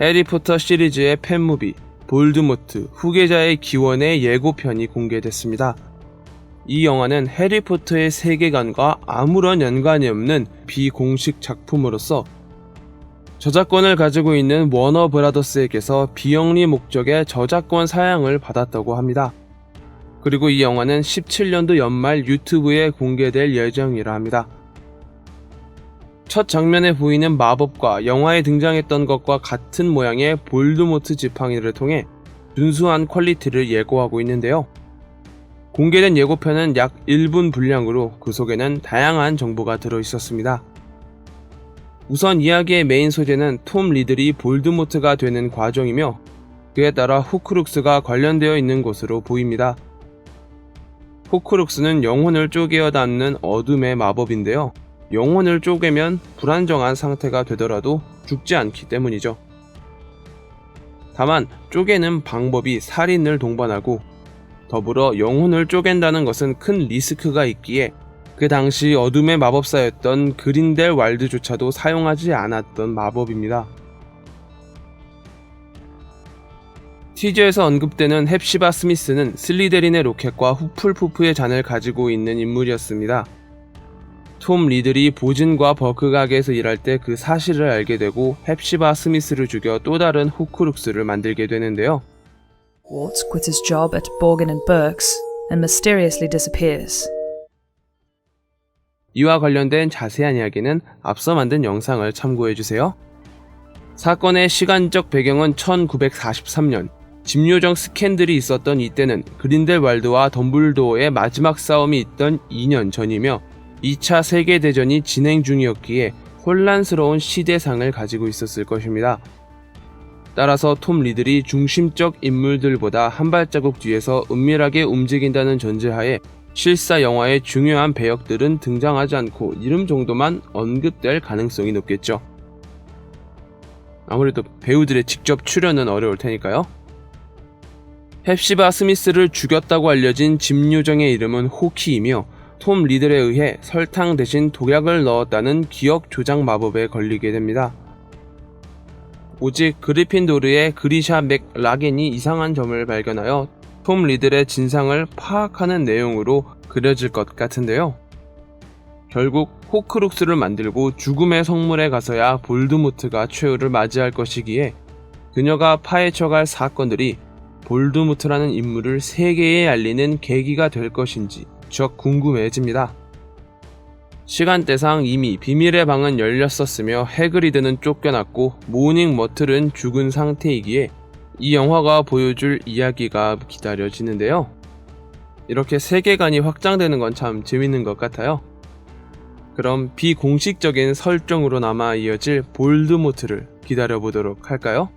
해리포터 시리즈의 팬무비 볼드모트 후계자의 기원의 예고편이 공개됐습니다. 이 영화는 해리포터의 세계관과 아무런 연관이 없는 비공식 작품으로서 저작권을 가지고 있는 워너 브라더스에게서 비영리 목적의 저작권 사양을 받았다고 합니다. 그리고 이 영화는 17년도 연말 유튜브에 공개될 예정이라 합니다. 첫 장면에 보이는 마법과 영화에 등장했던 것과 같은 모양의 볼드모트 지팡이를 통해 준수한 퀄리티를 예고하고 있는데요. 공개된 예고편은 약 1분 분량으로 그 속에는 다양한 정보가 들어 있었습니다. 우선 이야기의 메인 소재는 톰 리들이 볼드모트가 되는 과정이며 그에 따라 후크룩스가 관련되어 있는 것으로 보입니다. 후크룩스는 영혼을 쪼개어 닿는 어둠의 마법인데요. 영혼을 쪼개면 불안정한 상태가 되더라도 죽지 않기 때문이죠. 다만 쪼개는 방법이 살인을 동반하고 더불어 영혼을 쪼갠다는 것은 큰 리스크가 있기에 그 당시 어둠의 마법사였던 그린델 왈드조차도 사용하지 않았던 마법입니다. 티저에서 언급되는 헵시바 스미스는 슬리데린의 로켓과 후플푸프의 잔을 가지고 있는 인물이었습니다. 톰 리들이 보진과 버크 가게에서 일할 때 그 사실을 알게 되고 헵시바 스미스를 죽여 또 다른 후크룩스를 만들게 되는데요. Walt quits his job at Borgin and Burke's and mysteriously disappears. 이와 관련된 자세한 이야기는 앞서 만든 영상을 참고해 주세요. 사건의 시간적 배경은 1943년, 집요정 스캔들이 있었던 이때는 그린델왈드와 덤블도어의 마지막 싸움이 있던 2년 전이며 2차 세계대전이 진행 중이었기에 혼란스러운 시대상을 가지고 있었을 것입니다. 따라서 톰 리들이 중심적 인물들보다 한 발자국 뒤에서 은밀하게 움직인다는 전제하에 실사 영화의 중요한 배역들은 등장하지 않고 이름 정도만 언급될 가능성이 높겠죠. 아무래도 배우들의 직접 출연은 어려울 테니까요. 헵시바 스미스를 죽였다고 알려진 짐 요정의 이름은 호키이며 톰 리들에 의해 설탕 대신 독약을 넣었다는 기억 조작 마법에 걸리게 됩니다. 오직 그리핀도르의 그리샤 맥 라겐이 이상한 점을 발견하여 톰 리들의 진상을 파악하는 내용으로 그려질 것 같은데요. 결국 호크룩스를 만들고 죽음의 성물에 가서야 볼드모트가 최후를 맞이할 것이기에 그녀가 파헤쳐갈 사건들이 볼드모트라는 인물을 세계에 알리는 계기가 될 것인지 적 궁금해집니다. 시간대상 이미 비밀의 방은 열렸었으며 해그리드는 쫓겨났고 모닝 머틀은 죽은 상태이기에 이 영화가 보여줄 이야기가 기다려지는데요. 이렇게 세계관이 확장되는 건 참 재밌는 것 같아요. 그럼 비공식적인 설정으로 남아 이어질 볼드모트를 기다려보도록 할까요?